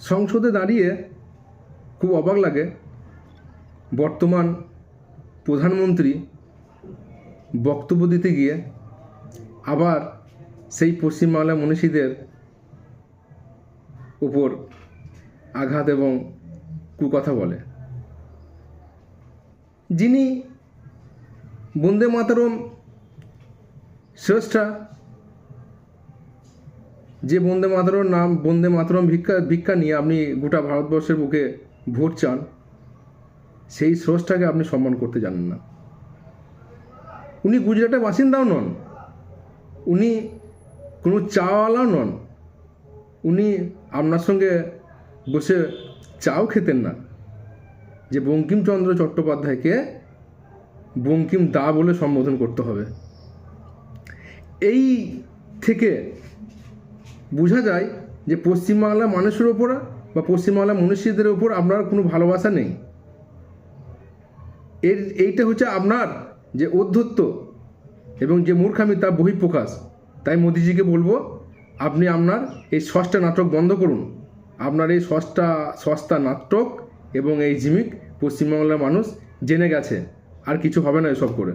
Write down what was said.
সংসদে দাঁড়িয়ে খুব অবাক লাগে। বর্তমান প্রধানমন্ত্রী বক্তব্য দিতে গিয়ে আবার সেই পশ্চিমবাংলা মনীষীদের উপর আঘাত এবং কুকথা বলে। যিনি বন্দে মাতরম স্রষ্টা যে বন্দে মাতরম নাম, বন্দে মাতরম ভিক্ষা ভিক্ষা নিয়ে আপনি গোটা ভারতবর্ষের বুকে ভোট চান, সেই স্রষ্টাকে আপনি সম্মান করতে জানেন না। উনি গুজরাটের বাসিন্দাও নন। উনি কোনো চাওয়ালাও নন। উনি আপনার সঙ্গে বসে চাও খেতেন না। যে বঙ্কিমচন্দ্র চট্টোপাধ্যায়কে বঙ্কিম দা বলে সম্বোধন করতে হবে। এই থেকে বোঝা যায় যে পশ্চিমবাংলার মানুষের ওপর বা পশ্চিমবাংলার মনীষীদের ওপর আপনার কোনো ভালোবাসা নেই। এর, এইটা হচ্ছে আপনার যে অধ্যত্ব এবং যে মূর্খামি তার বহিঃপ্রকাশ। তাই মোদিজিকে বলব, আপনি আপনার এই সস্তা নাটক বন্ধ করুন। আপনার এই সস্তা সস্তা নাটক এবং এই জিমিক পশ্চিমবাংলার মানুষ জেনে গেছে। আর কিছু হবে না এসব করে।